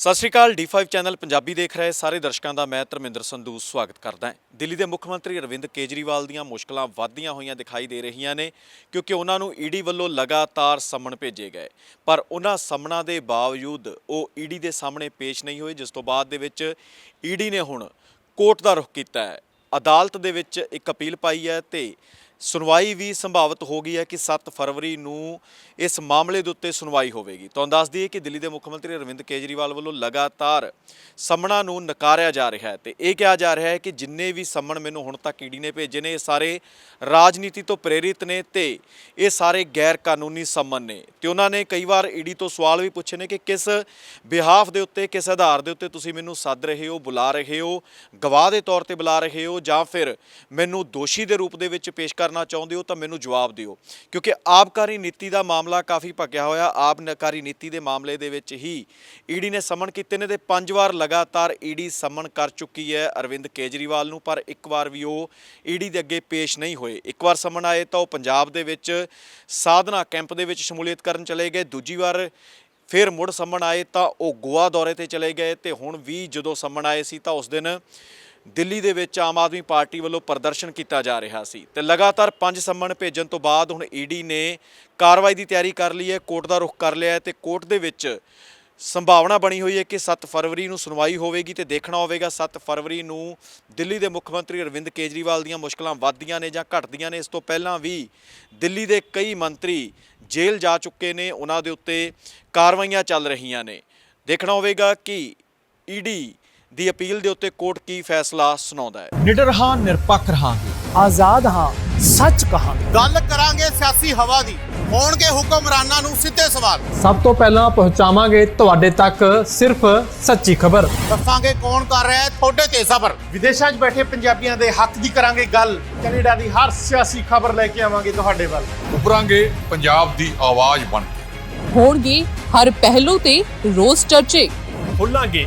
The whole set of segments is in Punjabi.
ਸਤਿ ਸ਼੍ਰੀ ਅਕਾਲ D5 ਚੈਨਲ ਪੰਜਾਬੀ ਦੇਖ ਰਹੇ ਸਾਰੇ ਦਰਸ਼ਕਾਂ ਦਾ ਮੈਂ ਧਰਮਿੰਦਰ ਸੰਧੂ ਸਵਾਗਤ ਕਰਦਾ ਹਾਂ। ਦਿੱਲੀ ਦੇ ਮੁੱਖ ਮੰਤਰੀ ਅਰਵਿੰਦ ਕੇਜਰੀਵਾਲ ਦੀਆਂ ਮੁਸ਼ਕਲਾਂ ਵੱਧਦੀਆਂ ਹੋਈਆਂ ਦਿਖਾਈ ਦੇ ਰਹੀਆਂ ਨੇ ਕਿਉਂਕਿ ਉਹਨਾਂ ਨੂੰ ਈਡੀ ਵੱਲੋਂ ਲਗਾਤਾਰ ਸੰਮਣ ਭੇਜੇ ਗਏ। ਪਰ ਉਹਨਾਂ ਸੰਮਣਾਂ ਦੇ ਬਾਵਜੂਦ ਉਹ ਈਡੀ ਦੇ ਸਾਹਮਣੇ ਪੇਸ਼ ਨਹੀਂ ਹੋਏ, ਜਿਸ ਤੋਂ ਬਾਅਦ ਦੇ ਵਿੱਚ ਈਡੀ ਨੇ ਹੁਣ ਕੋਰਟ ਦਾ ਰੁਖ ਕੀਤਾ ਹੈ। ਅਦਾਲਤ ਦੇ ਵਿੱਚ ਇੱਕ ਅਪੀਲ ਪਾਈ ਹੈ ਤੇ ਸੁਣਵਾਈ ਵੀ ਸੰਭਾਵਿਤ ਹੋ ਗਈ ਹੈ ਕਿ 7 ਫਰਵਰੀ ਨੂੰ ਇਸ ਮਾਮਲੇ ਦੇ ਉੱਤੇ ਸੁਣਵਾਈ ਹੋਵੇਗੀ। ਤੁਹਾਨੂੰ ਦੱਸ ਦਈਏ ਕਿ ਦਿੱਲੀ ਦੇ ਮੁੱਖ ਮੰਤਰੀ ਅਰਵਿੰਦ ਕੇਜਰੀਵਾਲ ਵੱਲੋਂ ਲਗਾਤਾਰ ਸੰਮਣਾਂ ਨੂੰ ਨਕਾਰਿਆ ਜਾ ਰਿਹਾ ਹੈ ਤੇ ਇਹ ਕਿਹਾ ਜਾ ਰਿਹਾ ਹੈ ਕਿ ਜਿੰਨੇ ਵੀ ਸੰਮਣ ਮੈਨੂੰ ਹੁਣ ਤੱਕ ਈਡੀ ਨੇ ਭੇਜੇ ਨੇ, ਇਹ ਸਾਰੇ ਰਾਜਨੀਤੀ ਤੋਂ ਪ੍ਰੇਰਿਤ ਨੇ ਤੇ ਇਹ ਸਾਰੇ ਗੈਰ ਕਾਨੂੰਨੀ ਸੰਮਣ ਨੇ। ਤੇ ਉਹਨਾਂ ਨੇ ਕਈ ਵਾਰ ਈਡੀ ਤੋਂ ਸਵਾਲ ਵੀ ਪੁੱਛੇ ਨੇ ਕਿ ਕਿਸ ਬਿਹਾਫ ਦੇ ਉੱਤੇ, ਕਿਸ ਆਧਾਰ ਦੇ ਉੱਤੇ ਤੁਸੀਂ ਮੈਨੂੰ ਸੱਦ ਰਹੇ ਹੋ, ਬੁਲਾ ਰਹੇ ਹੋ, ਗਵਾਹ ਦੇ ਤੌਰ ਤੇ ਬੁਲਾ ਰਹੇ ਹੋ ਜਾਂ ਫਿਰ ਮੈਨੂੰ ਦੋਸ਼ੀ ਦੇ ਰੂਪ ਦੇ ਵਿੱਚ ਪੇਸ਼ ਕਰ ਕਰਨਾ ਚਾਹੁੰਦੇ ਹੋ ਤਾਂ ਮੈਨੂੰ ਜਵਾਬ ਦਿਓ। ਕਿਉਂਕਿ ਆਬਕਾਰੀ ਨੀਤੀ ਦਾ ਮਾਮਲਾ ਕਾਫੀ ਭੱਗਿਆ ਹੋਇਆ, ਆਬਕਾਰੀ ਨੀਤੀ ਦੇ ਮਾਮਲੇ ਦੇ ਵਿੱਚ ਹੀ ਈਡੀ ਨੇ ਸਮਨ ਕੀਤੇ ਨੇ ਤੇ ਪੰਜ ਵਾਰ ਲਗਾਤਾਰ ਈਡੀ ਸਮਨ ਕਰ ਚੁੱਕੀ ਹੈ ਅਰਵਿੰਦ ਕੇਜਰੀਵਾਲ ਨੂੰ, ਪਰ ਇੱਕ ਵਾਰ ਵੀ ਉਹ ਈਡੀ ਦੇ ਅੱਗੇ ਪੇਸ਼ ਨਹੀਂ ਹੋਏ। ਇੱਕ ਵਾਰ ਸਮਨ ਆਏ ਤਾਂ ਉਹ ਪੰਜਾਬ ਦੇ ਵਿੱਚ ਸਾਧਨਾ ਕੈਂਪ ਦੇ ਵਿੱਚ ਸ਼ਮੂਲੀਅਤ ਕਰਨ ਚਲੇ ਗਏ। ਦੂਜੀ ਵਾਰ ਫਿਰ ਮੁੜ ਸੰਮਣ ਆਏ ਤਾਂ ਉਹ ਗੋਆ ਦੌਰੇ ਤੇ ਚਲੇ ਗਏ ਤੇ ਹੁਣ ਵੀ ਜਦੋਂ ਸੰਮਣ ਆਏ ਸੀ ਤਾਂ ਉਸ ਦਿਨ ਦਿੱਲੀ ਦੇ ਵਿੱਚ ਆਮ ਆਦਮੀ ਪਾਰਟੀ ਵੱਲੋਂ ਪ੍ਰਦਰਸ਼ਨ ਕੀਤਾ ਜਾ ਰਿਹਾ ਸੀ ਤੇ ਲਗਾਤਾਰ ਪੰਜ ਸੰਮਣ ਭੇਜਣ ਤੋਂ ਬਾਅਦ ਹੁਣ ਈਡੀ ਨੇ ਕਾਰਵਾਈ ਦੀ ਤਿਆਰੀ ਕਰ ਲਈ ਹੈ, ਕੋਰਟ ਦਾ ਰੁਖ ਕਰ ਲਿਆ ਹੈ ਤੇ ਕੋਰਟ ਦੇ ਵਿੱਚ ਸੰਭਾਵਨਾ ਬਣੀ ਹੋਈ ਹੈ ਕਿ 7 ਫਰਵਰੀ ਨੂੰ ਸੁਣਵਾਈ ਹੋਵੇਗੀ ਤੇ ਦੇਖਣਾ ਹੋਵੇਗਾ 7 ਫਰਵਰੀ ਨੂੰ ਦਿੱਲੀ ਦੇ ਮੁੱਖ ਮੰਤਰੀ ਅਰਵਿੰਦ ਕੇਜਰੀਵਾਲ ਦੀਆਂ ਮੁਸ਼ਕਲਾਂ ਵੱਧਦੀਆਂ ਨੇ ਜਾਂ ਘਟਦੀਆਂ ਨੇ। ਇਸ ਤੋਂ ਪਹਿਲਾਂ ਵੀ ਦਿੱਲੀ ਦੇ ਕਈ ਮੰਤਰੀ ਜੇਲ੍ਹ ਜਾ ਚੁੱਕੇ ਨੇ, ਉਹਨਾਂ ਦੇ ਉੱਤੇ ਕਾਰਵਾਈਆਂ ਚੱਲ ਰਹੀਆਂ ਨੇ। ਦੇਖਣਾ ਹੋਵੇਗਾ ਕਿ ਈਡੀ ਦੀ ਅਪੀਲ ਦੇ ਉੱਤੇ ਕੋਰਟ ਕੀ ਫੈਸਲਾ ਸੁਣਾਉਂਦਾ ਹੈ। ਨਿਡਰ ਹਾਂ ਨਿਰਪੱਖ ਰਹਾਂਗੇ। ਆਜ਼ਾਦ ਹਾਂ ਸੱਚ ਕਹਾਂਗੇ। ਗੱਲ ਕਰਾਂਗੇ ਸਿਆਸੀ ਹਵਾ ਦੀ ਹੋਣਗੇ ਹੁਕਮਰਾਨਾਂ ਨੂੰ ਸਿੱਧੇ ਸਵਾਲ। ਸਭ ਤੋਂ ਪਹਿਲਾਂ ਪਹੁੰਚਾਵਾਂਗੇ ਤੁਹਾਡੇ ਤੱਕ ਸਿਰਫ ਸੱਚੀ ਖਬਰ। ਦੱਸਾਂਗੇ ਕੌਣ ਕਰ ਰਿਹਾ ਹੈ ਤੁਹਾਡੇ ਤੇ ਸਬਰ। ਵਿਦੇਸ਼ਾਂ 'ਚ ਬੈਠੇ ਪੰਜਾਬੀਆਂ ਦੇ ਹੱਕ ਦੀ ਕਰਾਂਗੇ ਗੱਲ। ਕੈਨੇਡਾ ਦੀ ਹਰ ਸਿਆਸੀ ਖਬਰ ਲੈ ਕੇ ਆਵਾਂਗੇ ਤੁਹਾਡੇ ਵੱਲ। ਉਭਰਾਂਗੇ ਪੰਜਾਬ ਦੀ ਆਵਾਜ਼ ਬਣ ਕੇ। ਹੋਣਗੇ ਹਰ ਪਹਿਲੂ ਤੇ ਰੋਜ਼ ਚਰਚੇ। ਖੋਲਾਂਗੇ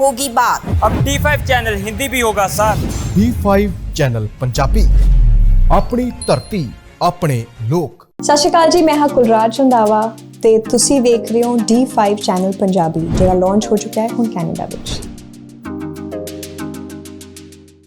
होगी बात अब D5 चैनल हिंदी भी होगा सर D5 ਚੈਨਲ ਪੰਜਾਬੀ ਆਪਣੀ ਧਰਤੀ ਆਪਣੇ ਲੋਕ ਸਤਿ ਸ਼੍ਰੀ ਅਕਾਲ ਜੀ ਮੈਂ ਹਾਂ ਕੁਲਰਾਜ ਰੰਧਾਵਾ ਤੇ ਤੁਸੀਂ ਦੇਖ ਰਹੇ ਹੋ D5 ਚੈਨਲ ਪੰਜਾਬੀ ਜਿਹੜਾ ਲਾਂਚ ਹੋ ਚੁੱਕਾ ਹੈ ਹੁਣ ਕੈਨੇਡਾ ਵਿੱਚ